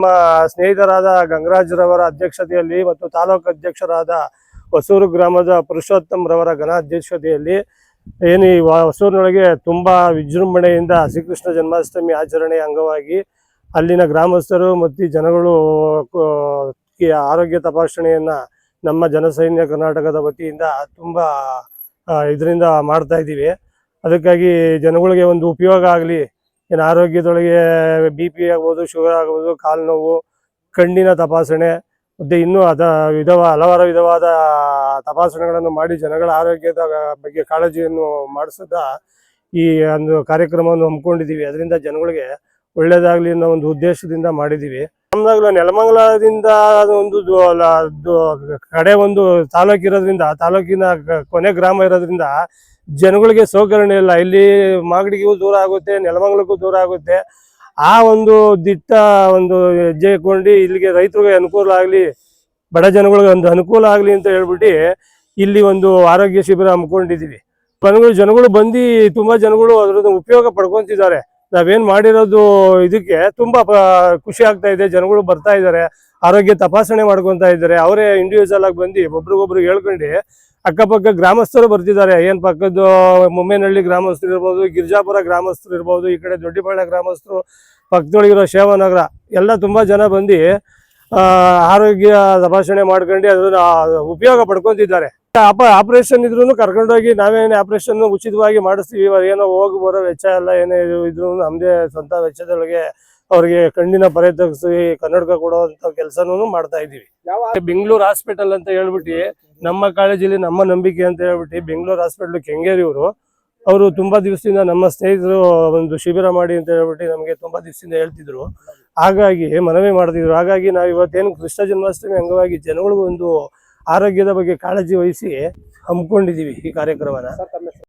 ನಮ್ಮ ಸ್ನೇಹಿತರಾದ ಗಂಗರಾಜ್ರವರ ಅಧ್ಯಕ್ಷತೆಯಲ್ಲಿ ಮತ್ತು ತಾಲೂಕು ಅಧ್ಯಕ್ಷರಾದ ಹೊಸೂರು ಗ್ರಾಮದ ಪುರುಷೋತ್ತಮ್ ರವರ ಘನ ಅಧ್ಯಕ್ಷತೆಯಲ್ಲಿ ಏನು ಈ ಹೊಸೂರಿನೊಳಗೆ ತುಂಬಾ ವಿಜೃಂಭಣೆಯಿಂದ ಶ್ರೀಕೃಷ್ಣ ಜನ್ಮಾಷ್ಟಮಿ ಆಚರಣೆಯ ಅಂಗವಾಗಿ ಅಲ್ಲಿನ ಗ್ರಾಮಸ್ಥರು ಮತ್ತು ಜನಗಳು ಆರೋಗ್ಯ ತಪಾಸಣೆಯನ್ನ ನಮ್ಮ ಜನಸೈನ್ಯ ಕರ್ನಾಟಕದ ವತಿಯಿಂದ ತುಂಬಾ ಇದರಿಂದ ಮಾಡ್ತಾ ಇದ್ದೀವಿ. ಅದಕ್ಕಾಗಿ ಜನಗಳಿಗೆ ಒಂದು ಉಪಯೋಗ ಆಗಲಿ ಏನು ಆರೋಗ್ಯದೊಳಗೆ ಬಿ ಪಿ ಆಗ್ಬೋದು ಶುಗರ್ ಆಗ್ಬೋದು, ಕಾಲು ನೋವು, ಕಣ್ಣಿನ ತಪಾಸಣೆ, ಮತ್ತು ಇನ್ನೂ ಅದ ವಿಧವ, ಹಲವಾರು ವಿಧವಾದ ತಪಾಸಣೆಗಳನ್ನು ಮಾಡಿ ಜನಗಳ ಆರೋಗ್ಯದ ಬಗ್ಗೆ ಕಾಳಜಿಯನ್ನು ಮಾಡಿಸುತ್ತಾ ಈ ಒಂದು ಕಾರ್ಯಕ್ರಮವನ್ನು ಹಮ್ಮಿಕೊಂಡಿದ್ದೀವಿ. ಅದರಿಂದ ಜನಗಳಿಗೆ ಒಳ್ಳೇದಾಗಲಿ ಅನ್ನೋ ಒಂದು ಉದ್ದೇಶದಿಂದ ಮಾಡಿದ್ದೀವಿ. ನಮ್ದಾಗ್ಲ ನೆಲಮಂಗಲದಿಂದ ಒಂದು ಕಡೆ ಒಂದು ತಾಲೂಕು ಇರೋದ್ರಿಂದ ತಾಲೂಕಿನ ಕೊನೆ ಗ್ರಾಮ ಇರೋದ್ರಿಂದ ಜನಗಳಿಗೆ ಸೌಕರ್ಯ ಇಲ್ಲ. ಇಲ್ಲಿ ಮಾಗಡಿಗೂ ದೂರ ಆಗುತ್ತೆ, ನೆಲಮಂಗಲಕ್ಕೂ ದೂರ ಆಗುತ್ತೆ. ಆ ಒಂದು ದಿಟ್ಟ ಒಂದು ಹೆಜ್ಜೆ ಇಟ್ಕೊಂಡು ಇಲ್ಲಿಗೆ ರೈತರಿಗೆ ಅನುಕೂಲ ಆಗಲಿ, ಬಡ ಜನಗಳಿಗೆ ಒಂದು ಅನುಕೂಲ ಆಗಲಿ ಅಂತ ಹೇಳ್ಬಿಟ್ಟು ಇಲ್ಲಿ ಒಂದು ಆರೋಗ್ಯ ಶಿಬಿರ ಹಮ್ಮಿಕೊಂಡಿದ್ದೀವಿ. ಜನಗಳು ಜನಗಳು ಬಂದು, ತುಂಬಾ ಜನಗಳು ಅದರ ಉಪಯೋಗ ಪಡ್ಕೊಂತಿದ್ದಾರೆ. ನಾವೇನ್ ಮಾಡಿರೋದು ಇದಕ್ಕೆ ತುಂಬಾ ಖುಷಿ ಆಗ್ತಾ ಇದೆ. ಜನಗಳು ಬರ್ತಾ ಇದ್ದಾರೆ. ಆರೋಗ್ಯ ತಪಾಸಣೆ ಮಾಡ್ಕೊಂತ ಇದ್ದಾರೆ. ಅವರೇ ಇಂಡಿವಿಜುವಲ್ ಆಗಿ ಬಂದು ಒಬ್ರಿಗೊಬ್ರು ಹೇಳ್ಕೊಂಡು ಅಕ್ಕಪಕ್ಕ ಗ್ರಾಮಸ್ಥರು ಬರ್ತಿದ್ದಾರೆ. ಏನ್ ಪಕ್ಕದ ಮುಮ್ಮೇನಹಳ್ಳಿ ಗ್ರಾಮಸ್ಥರು ಇರ್ಬೋದು, ಗಿರ್ಜಾಪುರ ಗ್ರಾಮಸ್ಥರು ಇರ್ಬೋದು, ಈ ಕಡೆ ದೊಡ್ಡಿಪಾಳ್ಯ ಗ್ರಾಮಸ್ಥರು, ಪಕ್ಕದೊಳಗಿರೋ ಶೇವನಗರ ಎಲ್ಲ ತುಂಬಾ ಜನ ಬಂದು ಆರೋಗ್ಯ ತಪಾಸಣೆ ಮಾಡ್ಕೊಂಡು ಅದನ್ನ ಉಪಯೋಗ ಪಡ್ಕೊಂತಿದ್ದಾರೆ. ಆಪರೇಷನ್ ಇದ್ರು ಕರ್ಕೊಂಡೋಗಿ ನಾವೇನೇ ಆಪರೇಷನ್ ಉಚಿತವಾಗಿ ಮಾಡಿಸ್ತೀವಿ ಏನೋ ಹೋಗಿ ಬರೋ ವೆಚ್ಚ ಎಲ್ಲ ಏನೇ ಇದ್ರು ನಮ್ದೇ ಸ್ವಂತ ವೆಚ್ಚದೊಳಗೆ ಅವ್ರಿಗೆ ಕಣ್ಣಿನ ಪರೆ ತಗ್ಸಿ ಕನ್ನಡಕ ಕೊಡುವಂತ ಕೆಲಸನೂ ಮಾಡ್ತಾ ಇದೀವಿ ಬೆಂಗಳೂರು ಹಾಸ್ಪಿಟಲ್ ಅಂತ ಹೇಳ್ಬಿಟ್ಟು ನಮ್ಮ ಕಾಲೇಜಲ್ಲಿ ನಮ್ಮ ನಂಬಿಕೆ ಅಂತ ಹೇಳ್ಬಿಟ್ಟು ಬೆಂಗಳೂರು ಹಾಸ್ಪಿಟಲ್ ಕೆಂಗೇರಿ ಇವರು ಅವರು ತುಂಬಾ ದಿವಸದಿಂದ ನಮ್ಮ ಸ್ನೇಹಿತರು ಒಂದು ಶಿಬಿರ ಮಾಡಿ ಅಂತ ಹೇಳ್ಬಿಟ್ಟು ನಮಗೆ ತುಂಬಾ ದಿವಸದಿಂದ ಹೇಳ್ತಿದ್ರು. ಹಾಗಾಗಿ ಮನವಿ ಮಾಡ್ತಿದ್ರು. ಹಾಗಾಗಿ ನಾವು ಇವತ್ತೇನು ಕೃಷ್ಣ ಜನ್ಮಾಷ್ಟಮಿ ಅಂಗವಾಗಿ ಜನಗಳಿಗೂ ಒಂದು ಆರೋಗ್ಯದ ಬಗ್ಗೆ ಕಾಳಜಿ ವಹಿಸಿ ಹಮ್ಮಿಕೊಂಡಿದ್ದೀವಿ ಈ ಕಾರ್ಯಕ್ರಮನ.